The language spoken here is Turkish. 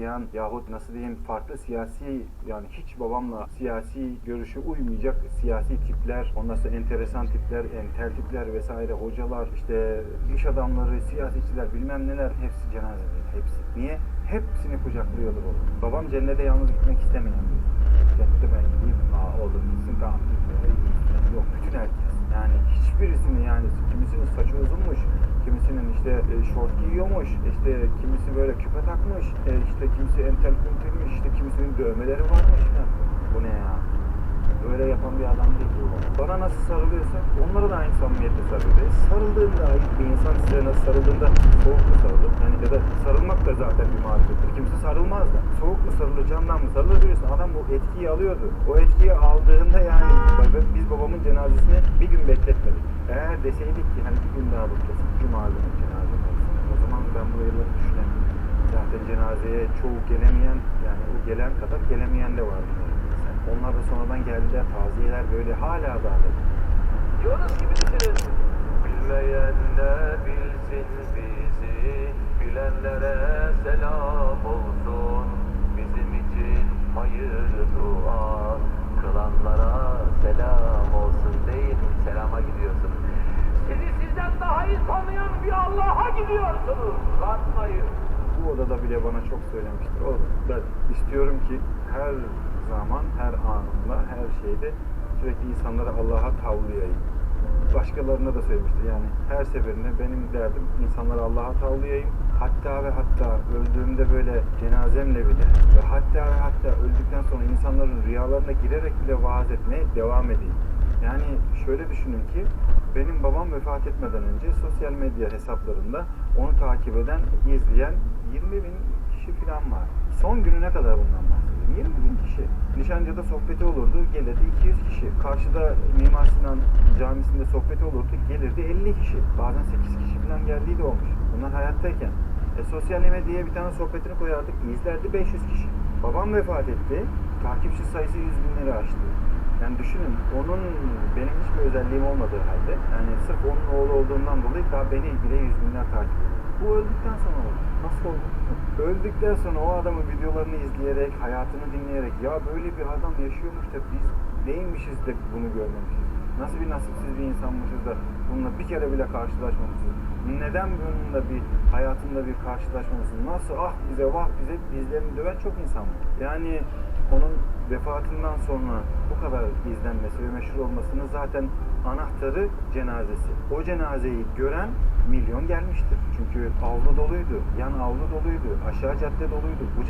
Hristiyan yahut nasıl diyeyim farklı siyasi yani hiç babamla siyasi görüşü uymayacak siyasi tipler, ondan sonra enteresan tipler, entel tipler vesaire hocalar, işte iş adamları, siyasetçiler bilmem neler hepsi cenazede. Hepsi. Niye? Hepsini kucaklıyordu babam. Babam cennete yalnız gitmek istemeyen Cennete ben gideyim, aa oğlum gitsin tamam. Yok bütün herkes. Yani hiçbirisini yani kimisinin saçı uzunmuş, kimisinin işte e, şort giyiyormuş, işte kimisi böyle küpe takmış, e, işte kimisi entel kuntelmiş, işte kimisinin dövmeleri varmış. Ya. Bu ne ya? Böyle yapan bir adam değil bu. Bana nasıl sarılıyorsa onlara da aynı samimiyetle sarılıyor. E, Sarıldığında ait bir insan size nasıl sarıldığında soğuk mu sarılır? Yani ya da sarılmak da zaten bir marifettir. Kimse sarılmaz da. Soğuk mu sarılır, candan mı sarılır diyorsun. Adam bu etkiyi alıyordu. O etkiyi aldığında yani bak- biz babamın cenazesini bir gün bekletmedik. Eğer deseydik ki hani bir gün daha beklesin, cuma günü cenaze olsun. O zaman ben bu yılları düşünemiyorum. Zaten cenazeye çoğu gelemeyen yani o gelen kadar gelemeyen de vardı. Sen. Onlar da sonradan geldiler. Taziyeler böyle hala da. Yunus gibi düşünün. Bilmeyenler bilsin bizi, bilenlere Bakmayın. Bu odada bile bana çok söylemiştir. Oğlum ben istiyorum ki her zaman, her anımda, her şeyde sürekli insanları Allah'a tavlayayım. Başkalarına da söylemiştir. Yani her seferinde benim derdim insanları Allah'a tavlayayım. Hatta ve hatta öldüğümde böyle cenazemle bile ve hatta ve hatta öldükten sonra insanların rüyalarına girerek bile vaaz etmeye devam edeyim. Yani şöyle düşünün ki benim babam vefat etmeden önce sosyal medya hesaplarında onu takip eden, izleyen 20 bin kişi falan var. Son gününe kadar bundan bahsediyorum. 20 bin kişi. Nişancı'da sohbeti olurdu, gelirdi 200 kişi. Karşıda Mimar Sinan Camisi'nde sohbeti olurdu, gelirdi 50 kişi. Bazen 8 kişi falan geldiği de olmuş. Bunlar hayattayken. E, sosyal medyaya bir tane sohbetini koyardık, izlerdi 500 kişi. Babam vefat etti, takipçi sayısı 100 binleri aştı. Yani düşünün onun benim hiçbir özelliğim olmadığı halde yani sırf onun oğlu olduğundan dolayı daha beni bile yüz binler takip ediyor. Bu öldükten sonra oldu. Nasıl oldu? öldükten sonra o adamın videolarını izleyerek, hayatını dinleyerek ya böyle bir adam yaşıyormuş da biz neymişiz de bunu görmemişiz. Nasıl bir nasipsiz bir insanmışız da bununla bir kere bile karşılaşmamışız. Neden bununla bir hayatında bir karşılaşmamışız? Nasıl ah bize vah bize bizlerini döven çok insan var. Yani onun vefatından sonra bu kadar izlenmesi ve meşhur olmasının zaten anahtarı cenazesi. O cenazeyi gören milyon gelmiştir. Çünkü avlu doluydu, yan avlu doluydu, aşağı cadde doluydu. Bu